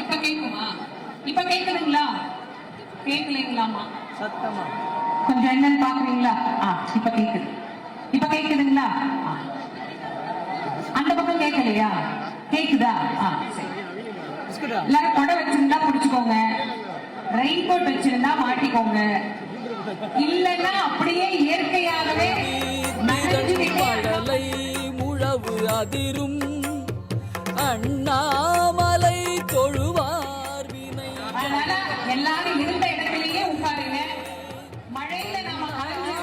இப்ப கேக்குமா இப்ப கேக்குதுங்களா கேட்கலைங்களாமா சத்தமா? கொஞ்சம் என்னன்னு பாக்குறீங்களா? ஆ இப்ப கேக்குது. இப்ப கேக்குதுங்களா. அந்த பக்கம் கேட்கலையா கேக்குதா? ஆ சரி. எல்லாரும் கொடை வச்சிருந்தா புடிச்சுக்கோங்க. ரெயின் கோட் வச்சிருந்தா மாட்டிக்கோங்க. இல்லன்னா அப்படியே இயற்கையாகவே முழவு அதிரும். அண்ணாமலை தொழுவார் வினை. எல்லாரும் இருந்த இடத்திலேயே உட்காருங்க. மழையில நாம கலந்து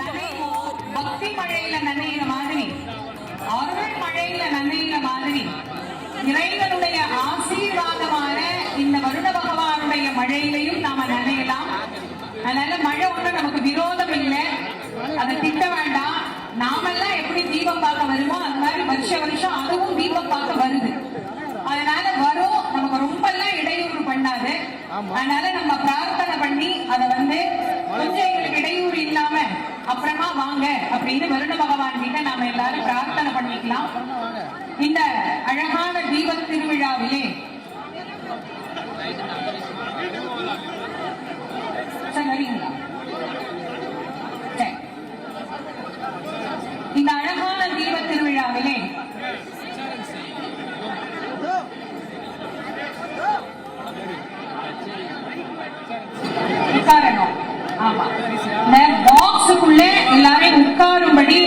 நனைவோம். பக்தி மழையில நனைகிற மாதிரி அருள் மழையில நனைகிற மாதிரி இறைவனுடைய ஆசீர்வாதமான இந்த வருட பகவானுடைய மழையிலையும் நாம நனையலாம். அதனால மழை ஒண்ணு நமக்கு விரோதம் இல்லை. அதை திட்ட வேண்டாம். நாமெல்லாம் எப்படி தீபம் பார்க்க வருமோ வருஷ வருஷம் அதுவும் தீபம் பார்க்க வருது. அதனால வரும். நமக்கு ரொம்ப எல்லாம் இடையூறு பண்ணாது. அதனால நம்ம பிரார்த்தனை பண்ணி அதை வந்து கொஞ்சம் எங்களுக்கு இடையூறு இல்லாம அப்புறமா வாங்க அப்படின்னு வருண பகவான் கிட்ட நாம எல்லாரும் பிரார்த்தனை பண்ணிக்கலாம். இந்த அழகான தீப திருவிழாவிலே சார் வரீங்களா சரி. இந்த அழகான தீப திருவிழாவிலே உட்காரணும் ஆமா இந்த பாக்ஸுக்குள்ளே எல்லாரையும் உட்காரும்படி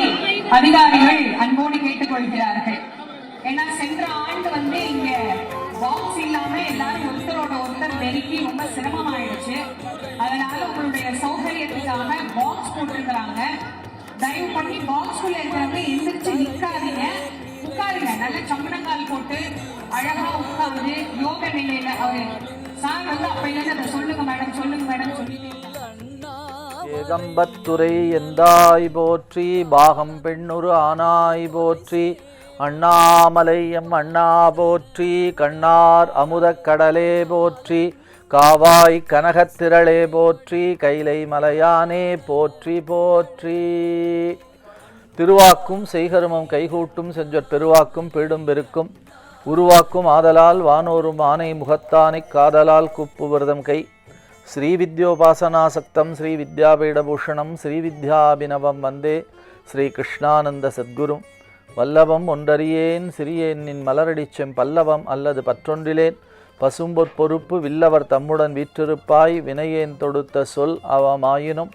அதிகாரிகள் அன்போடு கேட்டுக்கொள்கிறார்கள். ஏன்னா சென்ற ஆண்டு வந்து இங்க பாக்ஸ் இல்லாம எல்லாரும் ஒருத்தரோட ஒருத்தர் நெருக்கி ரொம்ப சிரமமாயிடுச்சு. அதனால உங்களுடைய சௌகரியத்துக்காக பாக்ஸ் போட்டிருக்கிறாங்க. தயவு பண்ணி பாக்ஸ்குள்ள இருக்கிறவங்க எந்திரிச்சு நிக்காதீங்க. உட்காருங்க. நல்ல சம்மணங்கால் போட்டு அழகா உட்காந்து யோக நிலையில அவரு சார் வந்து அப்ப இல்லைன்னு அதை சொல்லுங்க மேடம் சொல்லுங்க மேடம் சொல்லிட்டு இருக்காங்க. எந்தாய் போற்றி? பாகம் பெண்ணுரு ஆனாய் போற்றி. அண்ணாமலை எம் அண்ணா போற்றி. கண்ணார் அமுதக் கடலே போற்றி. காவாய் கனகத்திரளே போற்றி. கைலை மலையானே போற்றி போற்றி. திருவாக்கும் செய்கருமம் கைகூட்டும் செஞ்சொற் பெருவாக்கும் பீடும் பெருக்கும். உருவாக்கும் ஆதலால் வானோரும் ஆனை முகத்தானை காதலால் குப்புவிரதம் கை. ஸ்ரீ வித்யோபாசனாசக்தம் ஸ்ரீ வித்யாபீடபூஷணம் ஸ்ரீ வித்யாபினவம் வந்தே ஸ்ரீ கிருஷ்ணானந்த சத்குரும் வல்லவம் ஒன்றறியேன் சிறியேன் நின் பல்லவம் அல்லது பற்றொன்றிலேன். பசும்பொற் பொறுப்பு வில்லவர் தம்முடன் வீற்றிருப்பாய் வினையேன் தொடுத்த சொல் அவமாயினும்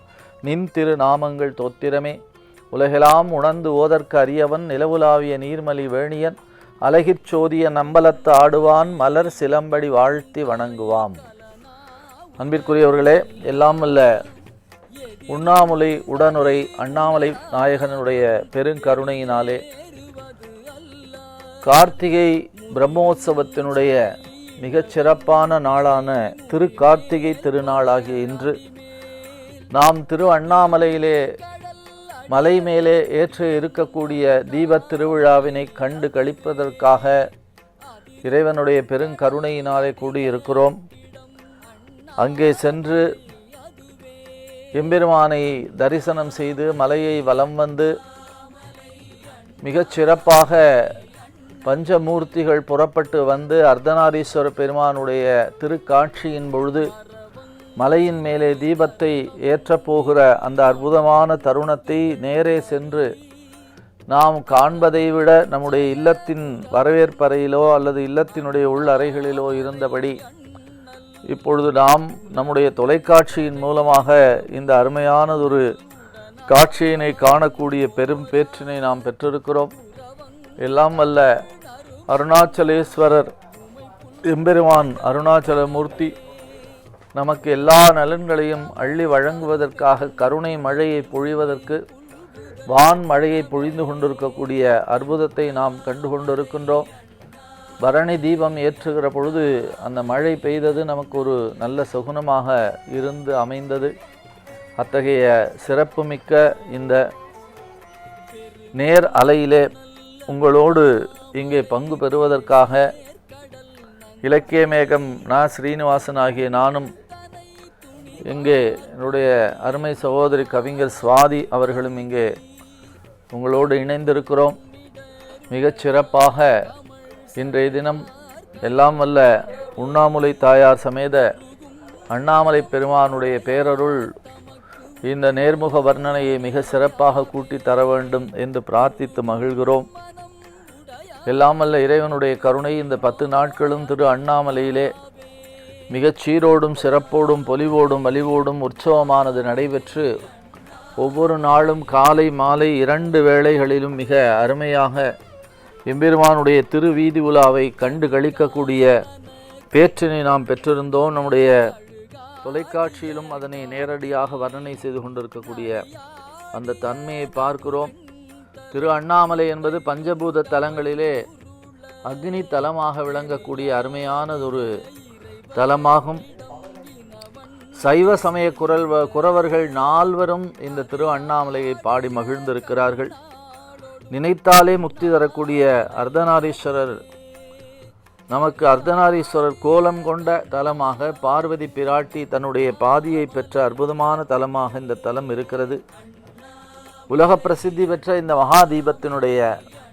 நின் திரு நாமங்கள் தோத்திரமே. உலகெலாம் உணர்ந்து ஓதற்கு அறியவன் நிலவுலாவிய நீர்மலி வேணியன் அழகிற் சோதிய நம்பலத்து ஆடுவான் மலர் சிலம்படி வாழ்த்தி வணங்குவாம். அன்பிற்குரியவர்களே எல்லாம் அல்ல உண்ணாமலை உடனுரை அண்ணாமலை நாயகனுடைய பெருங்கருணையினாலே கார்த்திகை பிரம்மோற்சவத்தினுடைய மிகச் சிறப்பான நாளான திரு கார்த்திகை திருநாளாகிய இன்று நாம் திரு அண்ணாமலையிலே மலை மேலே ஏற்று இருக்கக்கூடிய தீபத் திருவிழாவினை கண்டு கழிப்பதற்காக இறைவனுடைய பெருங்கருணையினாலே கூடியிருக்கிறோம். அங்கே சென்று எம்பெருமானை தரிசனம் செய்து மலையை வலம் வந்து மிகச் சிறப்பாக பஞ்சமூர்த்திகள் புறப்பட்டு வந்து அர்த்தநாரீஸ்வர பெருமானுடைய திருக்காட்சியின் பொழுது மலையின் மேலே தீபத்தை ஏற்றப்போகிற அந்த அற்புதமான தருணத்தை நேரே சென்று நாம் காண்பதை விட நம்முடைய இல்லத்தின் வரவேற்பறையிலோ அல்லது இல்லத்தினுடைய உள் அறைகளிலோ இருந்தபடி இப்பொழுது நாம் நம்முடைய தொலைக்காட்சியின் மூலமாக இந்த அருமையானதொரு காட்சியினை காணக்கூடிய பெரும் பேற்றினை நாம் பெற்றிருக்கிறோம். எல்லாம் வல்ல அருணாச்சலேஸ்வரர் எம்பெருமான் அருணாச்சலமூர்த்தி நமக்கு எல்லா நலன்களையும் அள்ளி வழங்குவதற்காக கருணை மழையை பொழிவதற்கு வான் மழையை பொழிந்து கொண்டிருக்கக்கூடிய அற்புதத்தை நாம் கண்டு கொண்டிருக்கின்றோம் பரணி தீபம் ஏற்றுகிற பொழுது அந்த மழை பெய்தது நமக்கு ஒரு நல்ல சகுனமாக இருந்து அமைந்தது. அத்தகைய சிறப்புமிக்க இந்த நேர் அலையிலே உங்களோடு இங்கே பங்கு பெறுவதற்காக இலக்கிய மேகம் நா. ஸ்ரீனிவாசன் ஆகிய நானும் இங்கே என்னுடைய அருமை சகோதரி கவிஞர் சுவாதி அவர்களும் இங்கே உங்களோடு இணைந்திருக்கிறோம். மிகச் சிறப்பாக இன்றைய தினம் எல்லாம் வல்ல உண்ணாமுலை தாயார் சமேத அண்ணாமலை பெருமானுடைய பேரருள் இந்த நேர்முக வர்ணனையை மிக சிறப்பாக கூட்டி தர வேண்டும் என்று பிரார்த்தித்து மகிழ்கிறோம். எல்லாம் வல்ல இறைவனுடைய கருணை இந்த பத்து நாட்களும் திரு அண்ணாமலையிலே மிகச் சீரோடும் சிறப்போடும் பொலிவோடும் வலிவோடும் உற்சவமானது நடைபெற்று ஒவ்வொரு நாளும் காலை மாலை இரண்டு வேளைகளிலும் மிக அருமையாக எம்பெருமானுடைய திருவீதி உலாவை கண்டு கழிக்கக்கூடிய பேற்றினை நாம் பெற்றிருந்தோம். நம்முடைய தொலைக்காட்சியிலும் அதனை நேரடியாக வர்ணனை செய்து கொண்டிருக்கக்கூடிய அந்த தன்மையை பார்க்கிறோம். திரு அண்ணாமலை என்பது பஞ்சபூத தலங்களிலே அக்னி தலமாக விளங்கக்கூடிய அருமையானதொரு தலமாகும். சைவ சமய குரல் குறவர்கள் நால்வரும் இந்த திரு அண்ணாமலையை பாடி மகிழ்ந்திருக்கிறார்கள். நினைத்தாலே முக்தி தரக்கூடிய அர்த்தநாரீஸ்வரர் நமக்கு அர்த்தநாரீஸ்வரர் கோலம் கொண்ட தலமாக பார்வதி பிராட்டி தன்னுடைய பாதியை பெற்ற அற்புதமான தலமாக இந்த தலம் இருக்கிறது. உலக பிரசித்தி பெற்ற இந்த மகா தீபத்தினுடைய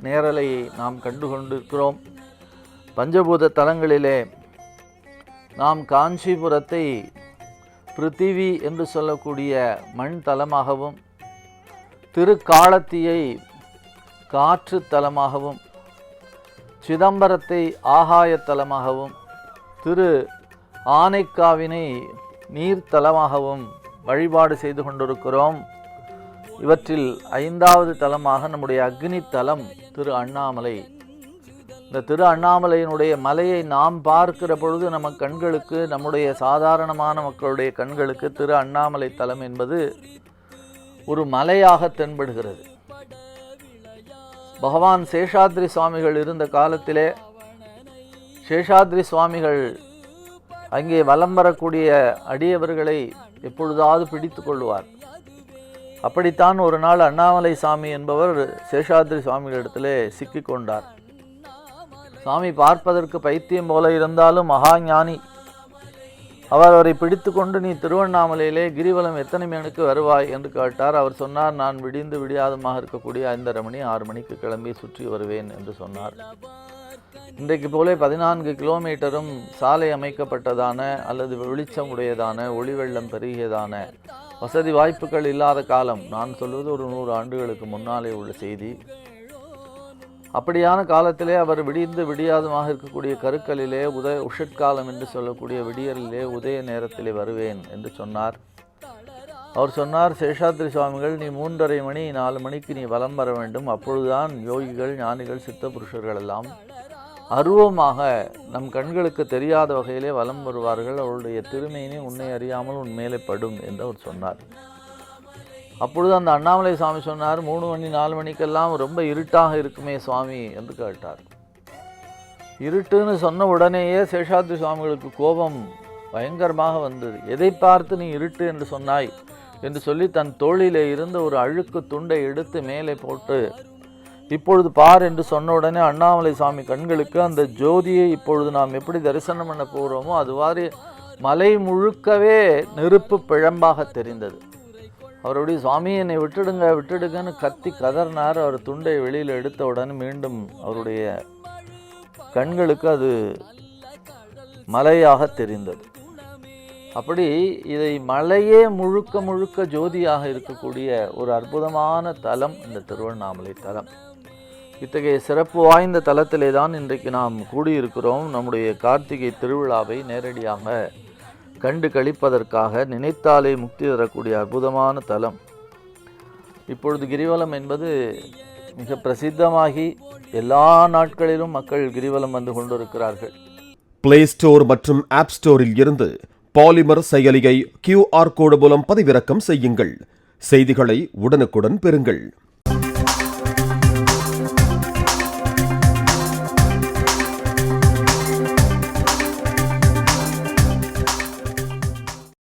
நேரலையை நாம் கண்டு கொண்டிருக்கிறோம் பஞ்சபூத தலங்களிலே நாம் காஞ்சிபுரத்தை பிருத்திவி என்று சொல்லக்கூடிய மண் தலமாகவும் திருக்காலத்தியை காற்று தலமாகவும் சிதம்பரத்தை ஆகாயத்தலமாகவும் திரு ஆனைக்காவினை நீர்த்தலமாகவும் வழிபாடு செய்து கொண்டிருக்கிறோம். இவற்றில் ஐந்தாவது தலமாக நம்முடைய அக்னி தலம் திரு அண்ணாமலை. இந்த திரு அண்ணாமலையினுடைய மலையை நாம் பார்க்கிற பொழுது நம்ம கண்களுக்கு நம்முடைய சாதாரணமான மக்களுடைய கண்களுக்கு திரு அண்ணாமலை தலம் என்பது ஒரு மலையாக தென்படுகிறது. பகவான் சேஷாத்ரி சுவாமிகள் இருந்த காலத்திலே சேஷாத்ரி சுவாமிகள் அங்கே வலம் வரக்கூடிய அடியவர்களை எப்பொழுதாவது பிடித்து கொள்வார். அப்படித்தான் ஒரு நாள் அண்ணாமலை சாமி என்பவர் சேஷாத்ரி சுவாமிகளிடத்திலே சிக்கிக்கொண்டார் சாமி பார்ப்பதற்கு பைத்தியம் போல இருந்தாலும் மகா ஞானி. அவர் அவரை பிடித்து கொண்டு நீ திருவண்ணாமலையிலே கிரிவலம் எத்தனை மணிக்கு வருவாய்? என்று கேட்டார். அவர் சொன்னார் நான் விடிந்து விடியாதமாக இருக்கக்கூடிய ஐந்தரை மணி ஆறு மணிக்கு கிளம்பி சுற்றி வருவேன் என்று சொன்னார். இன்றைக்கு போலே பதினான்கு கிலோமீட்டரும் சாலை அமைக்கப்பட்டதான அல்லது வெளிச்சம் உடையதான ஒளி வெள்ளம் பெருகியதான வசதி வாய்ப்புகள் இல்லாத காலம். நான் சொல்வது ஒரு நூறு ஆண்டுகளுக்கு முன்னாலே உள்ள செய்தி. அப்படியான காலத்திலே அவர் விடிந்து விடியாதமாக இருக்கக்கூடிய கருக்களிலே உதய உஷட்காலம் என்று சொல்லக்கூடிய விடியலிலே உதய நேரத்திலே வருவேன் என்று சொன்னார். அவர் சொன்னார் சேஷாத்ரி சுவாமிகள் நீ மூன்றரை மணி நாலு மணிக்கு நீ வலம் வர வேண்டும். அப்பொழுதுதான் யோகிகள் ஞானிகள் சித்த புருஷர்கள் எல்லாம் அருவமாக நம் கண்களுக்கு தெரியாத வகையிலே வலம் வருவார்கள். அவருடைய திருமையினை உன்னை அறியாமல் உன் மேலே படும் என்று அவர் சொன்னார். அப்பொழுது அந்த அண்ணாமலை சுவாமி சொன்னார் மூணு மணி நாலு மணிக்கெல்லாம் ரொம்ப இருட்டாக இருக்குமே சுவாமி என்று கேட்டார். இருட்டுன்னு சொன்ன உடனேயே சேஷாத்ரி சுவாமிகளுக்கு கோபம் பயங்கரமாக வந்தது. எதை பார்த்து நீ இருட்டு? என்று சொன்னாய் என்று சொல்லி தன் தோளிலே இருந்த ஒரு அழுக்கு துண்டை எடுத்து மேலே போட்டு இப்பொழுது பார் என்று சொன்ன உடனே அண்ணாமலை சுவாமி கண்களுக்கு அந்த ஜோதியை இப்பொழுது நாம் எப்படி தரிசனம் பண்ண போகிறோமோ அதுவாறு மலை முழுக்கவே நெருப்பு பிழம்பாக தெரிந்தது. அவருடைய சுவாமி என்னை விட்டுடுங்க விட்டுடுங்கன்னு கத்தி கதறினார். அவர் துண்டை வெளியில் எடுத்த உடனே மீண்டும் அவருடைய கண்களுக்கு அது மலையாக தெரிந்தது. அப்படி இதை மலையே முழுக்க முழுக்க ஜோதியாக இருக்கக்கூடிய ஒரு அற்புதமான தலம் இந்த திருவண்ணாமலை தலம். இத்தகைய சிறப்பு வாய்ந்த தலத்திலே தான் இன்றைக்கு நாம் கூடியிருக்கிறோம். நம்முடைய கார்த்திகை திருவிழாவை நேரடியாக கண்டு கழிப்பதற்காக நினைத்தாலே முக்தி தரக்கூடிய அற்புதமான தலம். இப்பொழுது கிரிவலம் என்பது மிக பிரசித்தமாகி எல்லா நாட்களிலும் மக்கள் கிரிவலம் வந்து கொண்டிருக்கிறார்கள். பிளே ஸ்டோர் மற்றும் ஆப் ஸ்டோரில் இருந்து பாலிமர் செயலியை கியூஆர் கோடு மூலம் பதிவிறக்கம் செய்யுங்கள். செய்திகளை உடனுக்குடன் பெறுங்கள்.